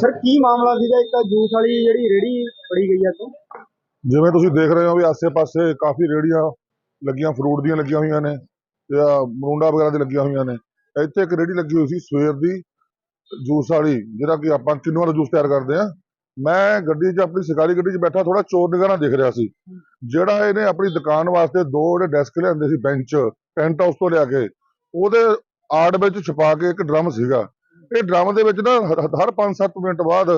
Sir, ਕੀ ਮਾਮਲਾ ਸੀਗਾ? ਇੱਕ ਜੂਸ ਵਾਲੀ ਜਿਹੜੀ ਰੇੜੀ ਫੜੀ ਗਈ ਆ ਤੋਂ ਜਿਵੇਂ ਤੁਸੀਂ ਦੇਖ ਰਹੇ ਹੋ ਵੀ ਆਸੇ-ਪਾਸੇ ਕਾਫੀ ਰੇੜੀਆਂ ਲੱਗੀਆਂ, ਫਰੂਟ ਦੀਆਂ ਲੱਗੀਆਂ ਹੋਈਆਂ ਨੇ ਜਾਂ ਮਰੂੰਡਾ ਵਗੈਰਾ ਦੀ ਲੱਗੀਆਂ ਹੋਈਆਂ ਨੇ। ਇੱਥੇ ਇੱਕ ਰੇੜੀ ਲੱਗੀ ਹੋਈ ਸੀ ਸਵੇਰ ਦੀ ਜੂਸ ਵਾਲੀ, ਜਿਹੜਾ ਕਿ ਆਪਾਂ ਕਿੰਨੂਆਂ ਦਾ ਜੂਸ ਤਿਆਰ ਕਰਦੇ ਆ ਮੈਂ ਗੱਡੀ 'ਚ, ਆਪਣੀ ਸਰਕਾਰੀ ਗੱਡੀ 'ਚ ਬੈਠਾ ਥੋੜਾ ਚੋਰ ਨਿਗਾਹ ਨਾਲ ਦੇਖ ਰਿਹਾ ਸੀ। ਜਿਹੜਾ ਇਹਨੇ ਆਪਣੀ ਦੁਕਾਨ ਵਾਸਤੇ ਦੋ ਜਿਹੜੇ ਡੈਸਕ ਲਿਆਂਦੇ ਸੀ ਬੈਂਚ ਪੈਂਟ ਹਾਊਸ ਤੋਂ ਲਿਆ ਕੇ, ਉਹਦੇ ਆੜ ਵਿੱਚ ਛੁਪਾ ਕੇ ਇੱਕ ਡਰਮ ਸੀਗਾ। ਇਹ ਡਰਮ ਦੇ ਵਿੱਚ ਨਾ ਹਰ ਹਰ 5-7 ਮਿੰਟ ਬਾਅਦ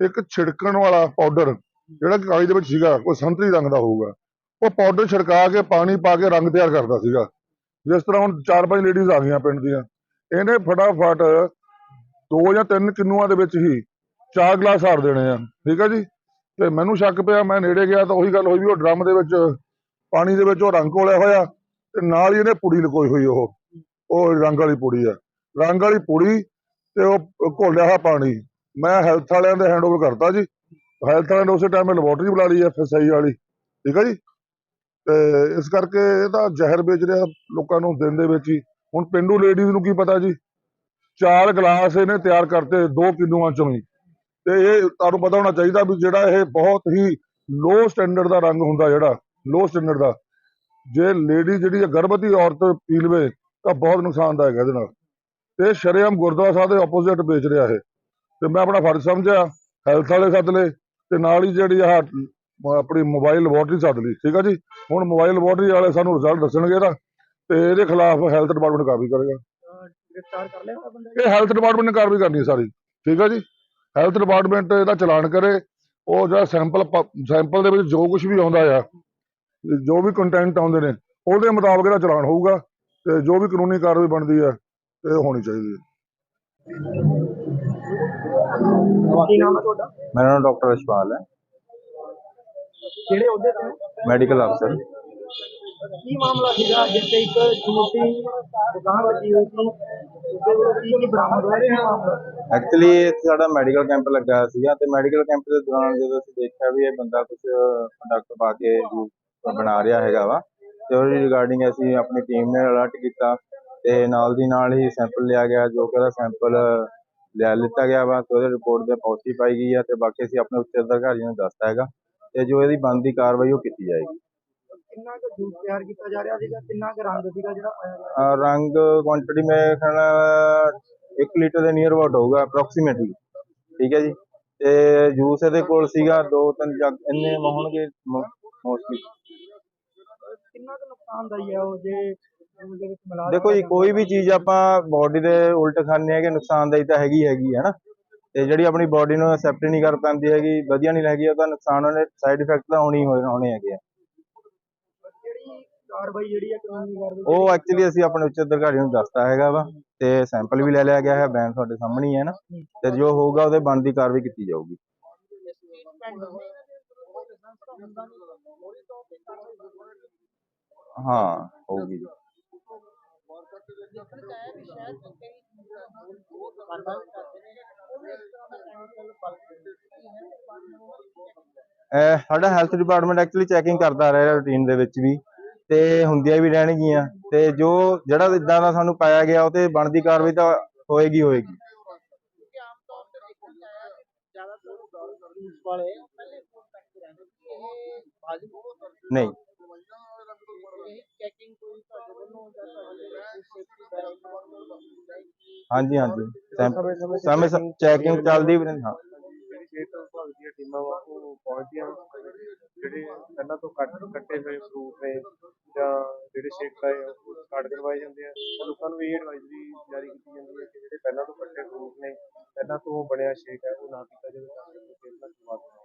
ਇੱਕ ਛਿੜਕਣ ਵਾਲਾ ਪਾਊਡਰ ਜਿਹੜਾ ਕਿ ਕਾਗਜ਼ ਦੇ ਵਿੱਚ ਸੀਗਾ ਕੋਈ ਸੰਤਰੀ ਰੰਗ ਦਾ ਹੋਊਗਾ। ਉਹ ਪਾਊਡਰ ਛਿੜਕਾ ਕੇ ਪਾਣੀ ਪਾ ਕੇ ਰੰਗ ਤਿਆਰ ਕਰਦਾ ਸੀਗਾ। ਜਿਸ ਤਰ੍ਹਾਂ ਹੁਣ ਚਾਰ ਪੰਜ ਲੇਡੀਜ਼ ਆ ਗਈਆਂ ਪਿੰਡ ਦੀਆਂ। ਇਹਨੇ ਫਟਾਫਟ ਦੋ ਜਾਂ ਤਿੰਨ ਕਿੰਨੂਆਂ ਦੇ ਵਿੱਚ ਹੀ ਚਾਰ ਗਲਾਸ ਹਾਰ ਦੇਣੇ ਆ। ਠੀਕ ਹੈ ਜੀ? ਤੇ ਮੈਨੂੰ ਸ਼ੱਕ ਪਿਆ, ਮੈਂ ਨੇੜੇ ਗਿਆ ਤਾਂ ਉਹੀ ਗੱਲ ਹੋਈ ਵੀ ਉਹ ਡਰਮ ਦੇ ਵਿੱਚ, ਪਾਣੀ ਦੇ ਵਿੱਚ ਉਹ ਰੰਗ ਘੋਲਿਆ ਹੋਇਆ ਤੇ ਨਾਲ ਹੀ ਇਹਨੇ ਪੁੜੀ ਲਕੋਈ ਹੋਈ ਉਹ। ਉਹ ਰੰਗ ਵਾਲੀ ਪੁੜੀ ਆ। ਰੰਗ ਵਾਲੀ ਪੁੜੀ ਤੇ ਉਹ ਘੋਲਿਆ ਹੋਇਆ ਪਾਣੀ। ਮੈਂ ਹੈਲਥ ਵਾਲਿਆਂ ਦੇ ਹੈਂਡਓਵਰ ਕਰਤਾ ਜੀ। ਹੈਲਥ ਵਾਲਿਆਂ ਨੇ ਉਸੇ ਟਾਈਮ ਲੈਬੋਰਟਰੀ ਬੁਲਾ ਲਈ ਐਫਐਸਆਈ ਵਾਲੀ। ਠੀਕ ਹੈ ਜੀ? ਤੇ ਇਸ ਕਰਕੇ ਇਹ ਜ਼ਹਿਰ ਵੇਚ ਰਿਹਾ ਲੋਕਾਂ ਨੂੰ ਦਿਨ ਦੇ ਵਿੱਚ ਹੀ। ਹੁਣ ਪਿੰਡੂ ਲੇਡੀਜ਼ ਨੂੰ ਕੀ ਪਤਾ ਜੀ? ਚਾਰ ਗਲਾਸ ਇਹਨੇ ਤਿਆਰ ਕਰਤੇ ਦੋ ਕਿਲੋਆਂ ਚੋਂ ਹੀ। ਤੇ ਇਹ ਤੁਹਾਨੂੰ ਪਤਾ ਹੋਣਾ ਚਾਹੀਦਾ ਵੀ ਜਿਹੜਾ ਇਹ ਬਹੁਤ ਹੀ ਲੋ ਸਟੈਂਡਰਡ ਦਾ ਰੰਗ ਹੁੰਦਾ ਜਿਹੜਾ ਲੋ ਸਟੈਂਡਰਡ ਦਾ। ਜੇ ਲੇਡੀ ਜਿਹੜੀ ਹੈ ਗਰਭਵਤੀ ਔਰਤ ਪੀ ਲਵੇ ਤਾਂ ਬਹੁਤ ਨੁਕਸਾਨਦਾਇਕ ਹੈ ਇਹਦੇ ਨਾਲ। ਤੇ ਸ਼ਰੇਆਮ ਗੁਰਦੁਆਰਾ ਸਾਹਿਬ ਦੇ ਆਪੋਜ਼ਿਟ ਵੇਚ ਰਿਹਾ ਇਹ। ਤੇ ਮੈਂ ਆਪਣਾ ਫਰਜ਼ ਸਮਝਿਆ ਹੈਲਥ ਵਾਲੇ ਸੱਦ ਲਏ ਤੇ ਨਾਲ ਹੀ ਜਿਹੜੀ ਆਹ ਆਪਣੀ ਮੋਬਾਈਲ ਲੈਬੋਰਟਰੀ ਸੱਦ ਲਈ ਠੀਕ ਆ ਜੀ? ਹੁਣ ਮੋਬਾਈਲ ਲੈਬੋਰਟਰੀ ਵਾਲੇ ਸਾਨੂੰ ਰਿਜ਼ਲਟ ਦੱਸਣਗੇ ਇਹਦਾ ਤੇ ਇਹਦੇ ਖਿਲਾਫ ਹੈਲਥ ਡਿਪਾਰਟਮੈਂਟ ਕਾਰਵਾਈ ਕਰੇਗਾ। ਗ੍ਰਿਫਤਾਰ ਕਰ ਲਿਆ ਬੰਦਾ ਇਹ ਹੈਲਥ ਡਿਪਾਰਟਮੈਂਟ ਨੇ ਕਾਰਵਾਈ ਕਰਨੀ ਹੈ ਸਾਰੀ ਠੀਕ ਆ ਜੀ? ਹੈਲਥ ਡਿਪਾਰਟਮੈਂਟ ਇਹਦਾ ਚਲਾਨ ਕਰੇ ਉਹ ਜਿਹੜਾ ਸੈਂਪਲ ਸੈਂਪਲ ਦੇ ਵਿੱਚ ਜੋ ਕੁਝ ਵੀ ਆਉਂਦਾ ਆ ਜੋ ਵੀ ਕੰਟੈਂਟ ਆਉਂਦੇ ਨੇ ਉਹਦੇ ਮੁਤਾਬਕ ਇਹਦਾ ਚਲਾਨ ਹੋਊਗਾ ਤੇ ਜੋ ਵੀ ਕਾਨੂੰਨੀ ਕਾਰਵਾਈ ਬਣਦੀ ਹੈ ਇਹ ਹੋਣੀ ਚਾਹੀਦੀ ਹੈ। ਕੀ ਨਾਮ ਹੈ ਤੁਹਾਡਾ? ਮੇਰਾ ਨਾਮ ਡਾਕਟਰ ਅਸ਼ਪਾਲ ਹੈ। ਕਿਹੜੇ ਅਹੁਦੇ ਤੇ? ਮੈਡੀਕਲ ਅਫਸਰ। ਕੀ ਮਾਮਲਾ ਸੀਗਾ ਜਿੱਥੇ ਇੱਕ ਛੋਟੀ ਦੁਕਾਨ ਲੱਗੀ ਹੋਈ ਸੀ? ਉਹਦੇ ਵੱਲੋਂ ਕੀ ਕੀ ਬਰਾਮਦ ਹੋਇਆ? ਇਹ ਮਾਮਲਾ? ਐਕਚੁਅਲੀ ਸਾਡਾ ਮੈਡੀਕਲ ਕੈਂਪ ਲੱਗਾ ਹੋਇਆ ਸੀਗਾ ਤੇ ਮੈਡੀਕਲ ਕੈਂਪ ਦੇ ਦੌਰਾਨ ਜਦੋਂ ਅਸੀਂ ਦੇਖਿਆ ਵੀ ਇਹ ਬੰਦਾ ਕੁਝ ਪ੍ਰੋਡਕਟ ਪਾ ਕੇ ਬਣਾ ਰਿਹਾ ਹੈਗਾ ਵਾ ਤੇ ਉਹਦੀ ਰਿਗਾਰਡਿੰਗ ਅਸੀਂ ਆਪਣੀ ਟੀਮ ਨੇ ਅਲਰਟ ਕੀਤਾ। ਤੇ ਨਾਲ ਦੀ ਨਾਲ ਹੀ ਸੈਂਪਲ ਲਿਆ ਗਿਆ ਜੋ ਕਿ ਉਹਦਾ ਸੈਂਪਲ ਲੈ ਲਿੱਤਾ ਗਿਆ ਵਾ ਤੇ ਉਹਦੇ ਰਿਪੋਰਟ ਦੇ ਪੌਜ਼ਿਟਿਵ ਪਾਈ ਗਈ ਹੈ ਤੇ ਬਾਕੀ ਅਸੀਂ ਆਪਣੇ ਉੱਚ ਅਧਿਕਾਰੀਆਂ ਨੂੰ ਦੱਸਤਾ ਹੈਗਾ ਤੇ ਜੋ ਇਹਦੀ ਬਣਦੀ ਕਾਰਵਾਈ ਉਹ ਕੀਤੀ ਜਾਏਗੀ। ਕਿੰਨਾ ਕੁ ਜੂਸ ਤਿਆਰ ਕੀਤਾ ਜਾ ਰਿਹਾ ਸੀਗਾ? ਕਿੰਨਾ ਕੁ ਰੰਗ ਸੀਗਾ ਜਿਹੜਾ ਰੰਗ ਕੁਆਂਟੀਟੀ ਮੇਰੇ ਖਿਆਲ ਨਾਲ 1 ਲੀਟਰ ਦੇ ਨੀਅਰ ਅਬਾਊਟ ਹੋਊਗਾ ਅਪਰੋਕਸੀਮੇਟਲੀ ਠੀਕ ਹੈ ਜੀ? ਤੇ ਜੂਸ ਇਹਦੇ ਕੋਲ ਸੀਗਾ ਦੋ ਤਿੰਨ ਜੱਗ ਇੰਨੇ ਹੋਣਗੇ ਮੋਸਟਲੀ ਕਿੰਨਾ ਕੁ ਨੁਕਸਾਨਦਾਈ ਹੈ ਉਹ ਜੇ ਦੇਖੋ ਜੀ, ਕੋਈ ਵੀ ਚੀਜ਼ ਆਪਾਂ ਬਾਡੀ ਦੇ ਉਲਟ ਖਾਂਦੇ ਹੈਗੇ ਨੁਕਸਾਨਦਾਈ ਤਾਂ ਹੈਗੀ ਹੈਗੀ ਹੈ ਨਾ। ਤੇ ਜਿਹੜੀ ਆਪਣੀ ਬਾਡੀ ਨੂੰ ਐਕਸੈਪਟ ਨਹੀਂ ਕਰ ਪਾਉਂਦੀ ਹੈਗੀ, ਵਧੀਆ ਨਹੀਂ ਲੱਗੀ ਉਹਦਾ ਨੁਕਸਾਨ ਉਹਨੇ ਸਾਈਡ ਇਫੈਕਟ ਤਾਂ ਹੋਣੀ ਹੋਣੇ ਹੈਗੇ ਆ। ਕਾਰਵਾਈ ਜਿਹੜੀ ਹੈ ਕਾਨੂੰਨੀ ਕਾਰਵਾਈ ਉਹ ਐਕਚੁਅਲੀ ਅਸੀਂ ਆਪਣੇ ਉੱਚ ਅਧਿਕਾਰੀਆਂ ਨੂੰ ਦੱਸਤਾ ਹੈਗਾ ਵਾ, ਤੇ ਸੈਂਪਲ ਵੀ ਲੈ ਲਿਆ ਗਿਆ ਹੈ, ਬੈਨ ਤੁਹਾਡੇ ਸਾਹਮਣੇ ਹੀ ਹੈ ਨਾ। ਤੇ ਜੋ ਹੋਊਗਾ, ਉਹਦੇ ਬਣਦੀ ਕਾਰਵਾਈ ਕੀਤੀ ਜਾਊਗੀ। ਹਾਂ, ਹੋਊਗੀ ਜੀ। ਅਹ ਸਾਡਾ ਹੈਲਥ ਡਿਪਾਰਟਮੈਂਟ ਐਕਚੁਅਲੀ ਚੈਕਿੰਗ ਕਰਦਾ ਰਿਹਾ ਰੂਟੀਨ ਦੇ ਵਿੱਚ ਵੀ ਤੇ ਹੁੰਦੀਆਂ ਵੀ ਰਹਿਣਗੀਆਂ ਤੇ ਜੋ ਜਿਹੜਾ ਇਦਾਂ ਦਾ ਸਾਨੂੰ ਪਾਇਆ ਗਿਆ ਉਹ ਤੇ ਬਣਦੀ ਕਾਰਵਾਈ ਤਾਂ ਹੋਏਗੀ ਹੋਏਗੀ। ਨਹੀਂ। ਹਾਂਜੀ ਹਾਂਜੀ। ਸਮੇਂ ਚੈਕਿੰਗ ਚੱਲਦੀ ਵੀ ਨਹੀਂ ਹਾਂ। ਜਿਹੜੀ ਸਿਹਤ ਵਿਭਾਗ ਦੀਆਂ ਟੀਮਾਂ ਵਾ ਉਹ ਪਹੁੰਚਦੀਆਂ ਜਿਹੜੇ ਪਹਿਲਾਂ ਤੋਂ ਕੱਟ ਕੱਟੇ ਹੋਏ ਫਰੂਟ ਨੇ ਜਾਂ ਜਿਹੜੇ ਸ਼ੇਕ ਆਏ ਆ, ਉਹ ਕਾਰਡ ਕਰਵਾਏ ਜਾਂਦੇ ਆ। ਲੋਕਾਂ ਨੂੰ ਇਹ ਐਡਵਾਈਜ਼ਰੀ ਜਾਰੀ ਕੀਤੀ ਜਾਂਦੀ ਹੈ ਕਿ ਜਿਹੜੇ ਪਹਿਲਾਂ ਤੋਂ ਕੱਟੇ ਫਰੂਟ ਨੇ ਪਹਿਲਾਂ ਤੋਂ ਬਣਿਆ ਸ਼ੇਕ ਹੈ ਉਹ ਨਾ ਪੀਤਾ ਜਾਵੇ ਤਾਂ ਕਿ